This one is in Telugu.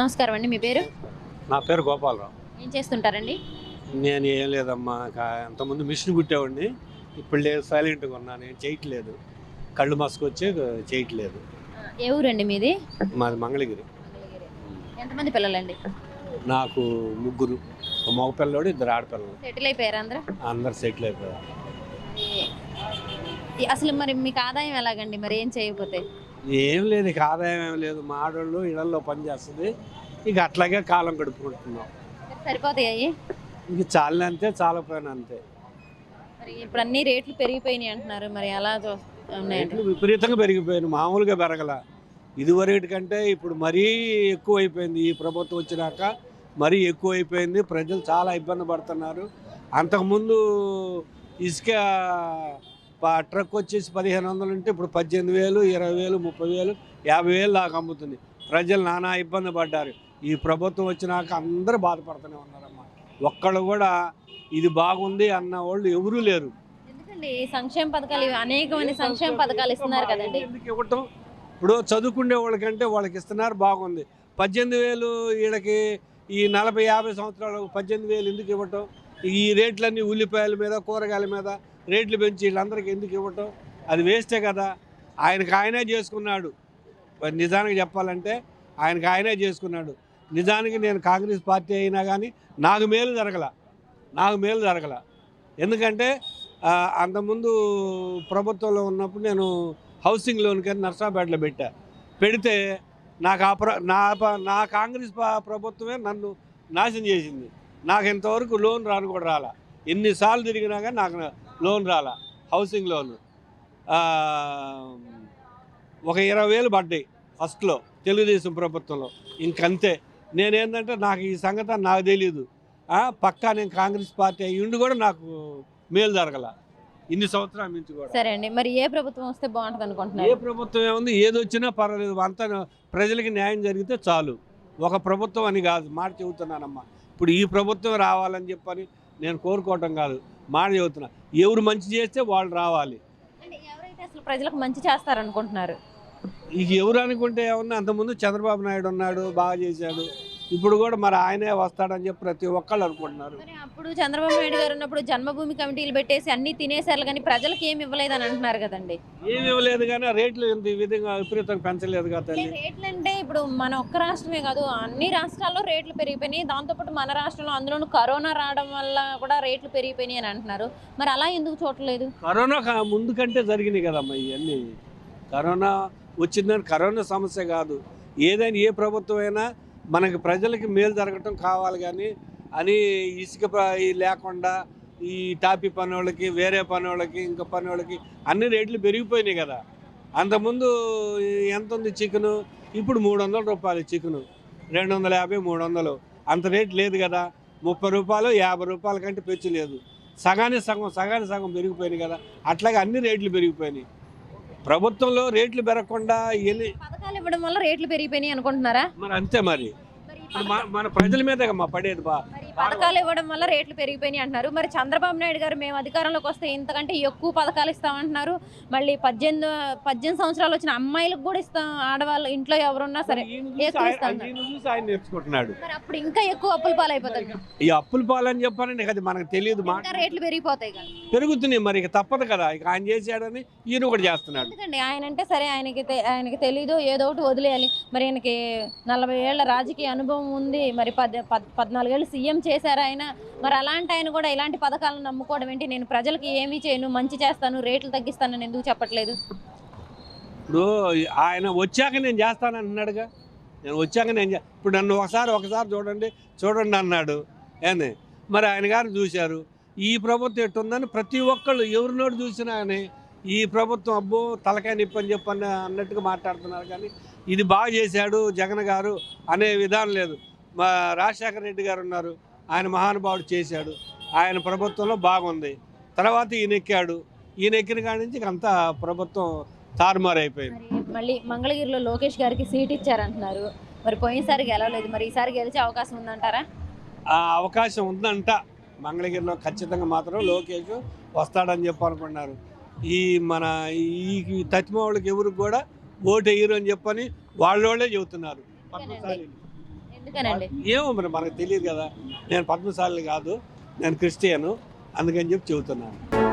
నమస్కారం అండి మీ పేరు? నా పేరు గోపాలరావు. ఏం చేస్తుంటారండి? నేను ఏం లేదమ్మా అంతకుముందు మిషన్ కుట్టేవాడిని ఇప్పుడు లేదు సైలెంట్గా ఉన్నాను నేను చేయట్లేదు. కళ్ళు మసుకొచ్చి చేయట్లేదు. ఏ ఊరండి మీది? మాది మంగళగిరి. ఎంతమంది పిల్లలండి? నాకు ముగ్గురు ఒక మగ పిల్లడు ఇద్దరు ఆడపిల్లలు. సెటిల్ అయిపోయారు అందరూ? అందరు సెటిల్ అయిపోయారు. అసలు మరి మీకు ఆదాయం ఎలాగండి? మరి ఏం చేయకపోతే ఏం లేదు ఇక ఆదాయం ఏం లేదు. మా ఆడవాళ్ళు ఇళ్ళలో పని చేస్తుంది. ఇక అట్లాగే కాలం గడుపుకుంటున్నాం. సరిపోతాయి ఇంక చాలని అంతే చాలపోయిన అంతే. మరి ఇప్పుడు అన్ని రేట్లు పెరిగిపోయినాయి అంటున్నారు. మరి ఎలా చూ- రేట్లు విపరీతంగా పెరిగిపోయాయి. మామూలుగా పెరగల. ఇదివరకటి కంటే ఇప్పుడు మరీ ఎక్కువ అయిపోయింది ఈ ప్రభుత్వం వచ్చినాక మరీ ఎక్కువ అయిపోయింది ప్రజలు చాలా ఇబ్బంది పడుతున్నారు. అంతకుముందు ఇసుక ట్రక్ వచ్చేసి పదిహేను వందలు ఉంటే ఇప్పుడు పద్దెనిమిది వేలు ఇరవై వేలు ముప్పై వేలు యాభై వేలు దాకా అమ్ముతుంది. ప్రజలు నానా ఇబ్బంది పడ్డారు. ఈ ప్రభుత్వం వచ్చినాక అందరూ బాధపడుతూనే ఉన్నారమ్మా. ఒక్కళ్ళు కూడా ఇది బాగుంది అన్న వాళ్ళు ఎవరూ లేరు. ఎందుకండి? సంక్షేమ పథకాలు అనేకమైన సంక్షేమ పథకాలు ఇస్తున్నారు కదండి. ఎందుకు ఇవ్వటం? ఇప్పుడు చదువుకునే వాళ్ళకంటే వాళ్ళకి ఇస్తున్నారు బాగుంది. పద్దెనిమిది వేలు వీళ్ళకి ఈ నలభై యాభై సంవత్సరాలు పద్దెనిమిది వేలు ఎందుకు ఇవ్వటం? ఈ రేట్లన్నీ ఉల్లిపాయల మీద కూరగాయల మీద రేట్లు పెంచి వీళ్ళందరికీ ఎందుకు ఇవ్వటం? అది వేస్టే కదా. ఆయనకు ఆయనే చేసుకున్నాడు. మరి నిజానికి చెప్పాలంటే ఆయనకు ఆయనే చేసుకున్నాడు. నిజానికి నేను కాంగ్రెస్ పార్టీ అయినా కానీ నాకు మేలు జరగల. నాకు మేలు జరగల. ఎందుకంటే అంతకుముందు ప్రభుత్వంలో ఉన్నప్పుడు నేను హౌసింగ్ లోన్ కింద నర్సాపేటలో పెట్టా. పెడితే నాకు ఆ ప్ర నా నా కాంగ్రెస్ ప్రభుత్వమే నన్ను నాశనం చేసింది. నాకు ఇంతవరకు లోన్ రాను కూడా రాలా. ఎన్నిసార్లు తిరిగినా కానీ నాకు లోన్ రాలా హౌసింగ్ లోన్ ఒక ఇరవై వేలు పడ్డాయి ఫస్ట్లో తెలుగుదేశం ప్రభుత్వంలో. ఇంకంతే. నేనేంటంటే నాకు ఈ సంగతి నాకు తెలియదు పక్కా నేను కాంగ్రెస్ పార్టీ అయ్యి ఉండి కూడా నాకు మేలు జరగల. ఇన్ని సంవత్సరాల నుంచి కూడా. సరే అండి. మరి ఏ ప్రభుత్వం వస్తే బాగుంటుంది ఏ అనుకుంటున్నారు ప్రభుత్వం ఏముంది? ఏది వచ్చినా పర్వాలేదు. అంతా ప్రజలకి న్యాయం జరిగితే చాలు. ఒక ప్రభుత్వం అని కాదు. మాట చెబుతున్నానమ్మా. ఇప్పుడు ఈ ప్రభుత్వం రావాలని చెప్పని నేను కోరుకోవటం కాదు. మాట చెబుతున్నా ఎవరు మంచి చేస్తే వాళ్ళు రావాలి. అంటే ఎవరైతే అసలు ప్రజలకు మంచి చేస్తారనుకుంటున్నారు? ఇక ఎవరు అనుకుంటే ఏమన్నా అంతకుముందు చంద్రబాబు నాయుడు ఉన్నాడు బాగా చేశాడు. ఇప్పుడు కూడా మరి ఆయనే వస్తాడని చెప్పి ప్రతి ఒక్కళ్ళు అనుకుంటున్నారు. మరి అప్పుడు చంద్రబాబు నాయుడు గారు ఉన్నప్పుడు జన్మభూమి కమిటీలు పెట్టేసి అన్ని తినేసారు కానీ ప్రజలకు ఏమి ఇవ్వలేదని అంటున్నారు కదండి. ఏమీ ఇవ్వలేదు కానీ రేట్లు ఇంత ఈ విధంగా విపరీతంగా పెంచలేదు కదా తల్లి. రేట్లు అంటే ఇప్పుడు మన ఒక్క రాష్ట్రమే కాదు అన్ని రాష్ట్రాల్లో రేట్లు పెరిగిపోయినాయి. దాంతోపాటు మన రాష్ట్రంలో అందులోనూ కరోనా రావడం వల్ల కూడా రేట్లు పెరిగిపోయినాయి అని అంటున్నారు. మరి అలా ఎందుకు చూడలేదు కరోనా కా- ముందు కంటే జరిగినాయి కదమ్మా ఇవన్నీ. కరోనా వచ్చిందని కరోనా సమస్య కాదు. ఏదైనా ఏ ప్రభుత్వం అయినా మనకి ప్రజలకి మేలు జరగటం కావాలి కానీ అని ఇసుక లేకుండా ఈ టాపీ పని వేరే పని ఇంకా పని అన్ని రేట్లు పెరిగిపోయినాయి కదా. అంతకుముందు ఎంత ఉంది చికెను? ఇప్పుడు మూడు వందల రూపాయలు చికెను. రెండు వందల యాభై మూడు వందలు అంత రేట్ లేదు కదా. ముప్పై రూపాయలు యాభై రూపాయల కంటే పెంచు లేదు. సగానికి సగం సగానికి సగం పెరిగిపోయినాయి కదా. అట్లాగే అన్ని రేట్లు పెరిగిపోయినాయి. ప్రభుత్వంలో రేట్లు పెరగకుండా ఎన్ని ఇవ్వడం వల్ల రేట్లు పెరిగిపోయినాయి అనుకుంటున్నారా? మరి అంతే మరి. మన- ప్రజల మీదే మా పడేది బా. పథకాలు ఇవ్వడం వల్ల రేట్లు పెరిగిపోయినాయి అంటున్నారు. మరి చంద్రబాబు నాయుడు గారు మేము అధికారంలోకి వస్తే ఇంతకంటే ఎక్కువ పథకాలు ఇస్తామంటున్నారు మళ్ళీ పద్దెనిమిది పద్దెనిమిది సంవత్సరాలు వచ్చిన అమ్మాయిలకు కూడా ఇస్తాం ఆడవాళ్ళు ఇంట్లో ఎవరున్నా సరే ఎక్కువ నేర్చుకుంటున్నాడు. మరి అప్పుడు ఇంకా ఎక్కువ అప్పుల పాలైపోతుంది. ఈ అప్పుల పాలని చెప్పానండి అది మనకు తెలియదు రేట్లు పెరిగిపోతాయి పెరుగుతున్నాయి మరి ఇక తప్పదు కదా. ఇక ఆయన చేశాడని ఈయన ఒకటి చేస్తున్నాడు. ఎందుకండి? ఆయన అంటే సరే ఆయనకి ఆయనకి తెలీదు ఏదో ఒకటి వదిలేయాలి. మరి ఆయనకి నలభై ఏళ్ళ రాజకీయ అనుభవం ఉంది. మరి పద్ పద్ పద్నాలుగేళ్ళు సీఎం చేశారు ఆయన. మరి అలాంటి ఆయన కూడా ఇలాంటి పథకాలను నమ్ముకోవడం ఏంటి? నేను ప్రజలకి ఏమీ చేయను మంచి చేస్తాను రేట్లు తగ్గిస్తానని ఎందుకు చెప్పట్లేదు? ఇప్పుడు ఆయన వచ్చాక నేను చేస్తానంటున్నాడుగా నేను వచ్చాక నేను ఇప్పుడు నన్ను ఒకసారి ఒకసారి చూడండి చూడండి అన్నాడు. ఏంది? మరి ఆయన గారు చూశారు. ఈ ప్రభుత్వం ఎట్టుందని ప్రతి ఒక్కళ్ళు ఎవరినోడు చూసినా కానీ ఈ ప్రభుత్వం అబ్బో తలకాయ నిప్పి అని చెప్పని అన్నట్టుగా మాట్లాడుతున్నారు. కానీ ఇది బాగా చేశాడు జగన్ గారు అనే విధానం లేదు. మా రాజశేఖర రెడ్డి గారు ఉన్నారు. ఆయన మహానుభావుడు చేశాడు. ఆయన ప్రభుత్వంలో బాగుంది. తర్వాత ఈయన ఎక్కాడు ఈయన ఎక్కిన కాడి నుంచి అంతా ప్రభుత్వం తారుమారు అయిపోయింది మరి మళ్ళీ మంగళగిరిలో లోకేష్ గారికి సీట్ ఇచ్చారంటున్నారు. మరి పోయినసారి గెలవలేదు. మరి ఈసారి గెలిచే అవకాశం ఉందంటారా? ఆ అవకాశం ఉందంట. మంగళగిరిలో ఖచ్చితంగా మాత్రం లోకేష్ వస్తాడని చెప్పి అనుకున్నారు ఈ మన ఈ తత్మ వాళ్ళకి ఎవరికి కూడా ఓటు వేయరు అని చెప్పని వాళ్ళోళ్ళే చెబుతున్నారు. ఎందుకనండి? ఏమో మరి మనకు తెలియదు కదా. నేను పద్మశాలి కాదు నేను క్రిస్టియను. అందుకని చెప్పి చెబుతున్నాను.